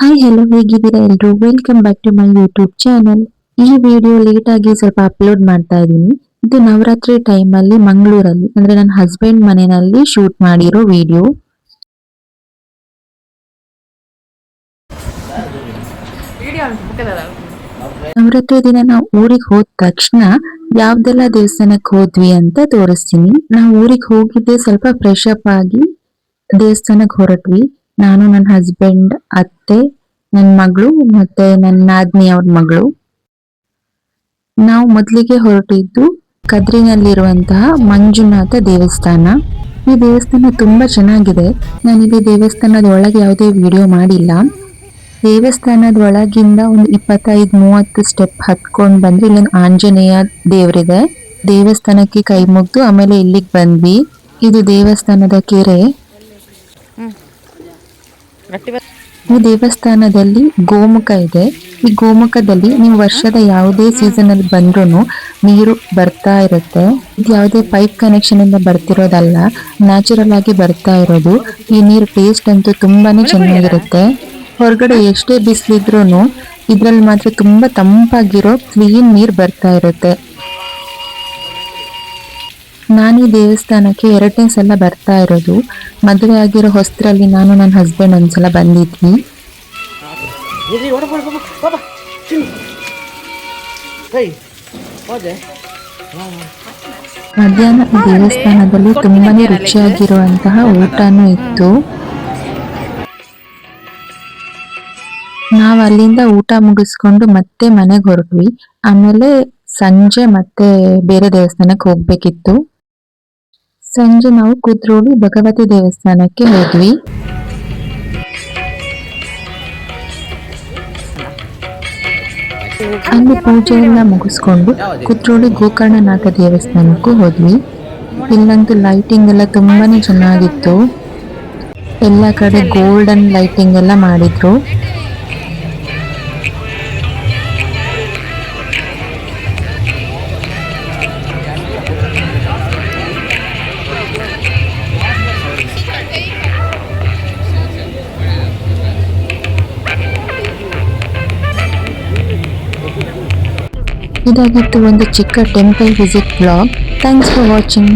Hi hello ಹೇಗಿದ್ದೀರಾ ಎಲ್ರು? Welcome back to my YouTube channel ಈ ವಿಡಿಯೋ ಲೇಟ್ ಆಗಿ ಸ್ವಲ್ಪ ಅಪ್ಲೋಡ್ ಮಾಡ್ತಾ ಇದ್ದೀನಿ. ಇದು ನವರಾತ್ರಿ ಟೈಮ್ ಅಲ್ಲಿ ಮಂಗಳೂರಲ್ಲಿ ಅಂದ್ರೆ ನನ್ನ ಹಸ್ಬೆಂಡ್ ಮನೆಯಲ್ಲಿ ಶೂಟ್ ಮಾಡಿರೋ ವಿಡಿಯೋ ನವರಾತ್ರಿ ದಿನ ನಾವು ಊರಿಗೆ ಹೋದ ತಕ್ಷಣ ಯಾವ್ದೆಲ್ಲ ದೇವಸ್ಥಾನಕ್ಕೆ ಹೋದ್ವಿ ಅಂತ ತೋರಿಸ್ತೀನಿ. ನಾವು ಊರಿಗೆ ಹೋಗಿದ್ದೆ ಸ್ವಲ್ಪ ಫ್ರೆಶ್ ಅಪ್ ಆಗಿ ದೇವಸ್ಥಾನಕ್ಕೆ ಹೊರಟ್ವಿ. ನಾನು ನನ್ನ ಹಸ್ಬೆಂಡ್ ಅತ್ತೆ ನನ್ನ ಮಗಳು ಮತ್ತೆ ನನ್ನ ನಾದ್ನಿ ಅವ್ರ ಮಗಳು. ನಾವು ಮೊದಲಿಗೆ ಹೊರಟಿದ್ದು ಕದ್ರಿನಲ್ಲಿರುವಂತಹ ಮಂಜುನಾಥ ದೇವಸ್ಥಾನ. ಈ ದೇವಸ್ಥಾನ ತುಂಬಾ ಚೆನ್ನಾಗಿದೆ. ನಾನಿಲ್ಲಿ ದೇವಸ್ಥಾನದ ಒಳಗೆ ಯಾವುದೇ ವಿಡಿಯೋ ಮಾಡಿಲ್ಲ. ದೇವಸ್ಥಾನದ ಒಳಗಿಂದ ಒಂದು ಇಪ್ಪತ್ತೈದು, ಮೂವತ್ತು ಸ್ಟೆಪ್ ಹತ್ಕೊಂಡು ಬಂದ್ರೆ ಇಲ್ಲಿ ಆಂಜನೇಯ ದೇವರಿದೆ. ದೇವಸ್ಥಾನಕ್ಕೆ ಕೈ ಮುಗ್ದು ಆಮೇಲೆ ಇಲ್ಲಿಗೆ ಬಂದ್ವಿ. ಇದು ದೇವಸ್ಥಾನದ ಕೆರೆ. ಈ ದೇವಸ್ಥಾನದಲ್ಲಿ ಗೋಮುಖ ಇದೆ. ಈ ಗೋಮುಖದಲ್ಲಿ ನೀವು ವರ್ಷದ ಯಾವುದೇ ಸೀಸನ್ ಅಲ್ಲಿ ಬಂದ್ರೂ ನೀರು ಬರ್ತಾ ಇರುತ್ತೆ. ಇದು ಯಾವುದೇ ಪೈಪ್ ಕನೆಕ್ಷನ್ ಇಂದ ಬರ್ತಿರೋದಲ್ಲ ನ್ಯಾಚುರಲ್ ಆಗಿ ಬರ್ತಾ ಇರೋದು. ಈ ನೀರು ಟೇಸ್ಟ್ ಅಂತೂ ತುಂಬಾನೇ ಚೆನ್ನಾಗಿರುತ್ತೆ. ಹೊರಗಡೆ ಎಷ್ಟೇ ಬಿಸಿಲಿದ್ರು ಇದ್ರಲ್ಲಿ ಮಾತ್ರ ತುಂಬಾ ತಂಪಾಗಿರೋ ಕ್ಲೀನ್ ನೀರು ಬರ್ತಾ ಇರುತ್ತೆ. ನಾನು ಈ ದೇವಸ್ಥಾನಕ್ಕೆ ಎರಡನೇ ಸಲ ಬರ್ತಾ ಇರೋದು. ಮದುವೆ ಆಗಿರೋ ಹೊಸ್ತರಲ್ಲಿ ನಾನು ನನ್ನ ಹಸ್ಬೆಂಡ್ ಒಂದ್ಸಲ ಬಂದಿದ್ವಿ. ಮಧ್ಯಾಹ್ನ ಈ ದೇವಸ್ಥಾನದಲ್ಲಿ ತುಂಬಾನೇ ರುಚಿಯಾಗಿರುವಂತಹ ಊಟನೂ ಇತ್ತು. ನಾವು ಅಲ್ಲಿಂದ ಊಟ ಮುಗಿಸ್ಕೊಂಡು ಮತ್ತೆ ಮನೆಗೆ ಹೊರಟ್ವಿ. ಆಮೇಲೆ ಸಂಜೆ ಮತ್ತೆ ಬೇರೆ ದೇವಸ್ಥಾನಕ್ಕೆ ಹೋಗ್ಬೇಕಿತ್ತು. ಸಂಜೆ ನಾವು ಕುದ್ರೋಳಿ ಭಗವತಿ ದೇವಸ್ಥಾನಕ್ಕೆ ಹೋದ್ವಿ. ಅಲ್ಲಿ ಪೂಜೆಯನ್ನ ಮುಗಿಸ್ಕೊಂಡು ಕುದ್ರೋಳಿ ಗೋಕರ್ಣನಾಥ ದೇವಸ್ಥಾನಕ್ಕೂ ಹೋದ್ವಿ. ಇಲ್ಲಂತೂ ಲೈಟಿಂಗ್ ಎಲ್ಲ ತುಂಬಾನೇ ಚೆನ್ನಾಗಿತ್ತು. ಎಲ್ಲ ಕಡೆ ಗೋಲ್ಡನ್ ಲೈಟಿಂಗ್ ಎಲ್ಲ ಮಾಡಿದ್ರು. ಇದಾಗಿತ್ತು ಒಂದು ಚಿಕ್ಕ temple visit blog. Thanks for watching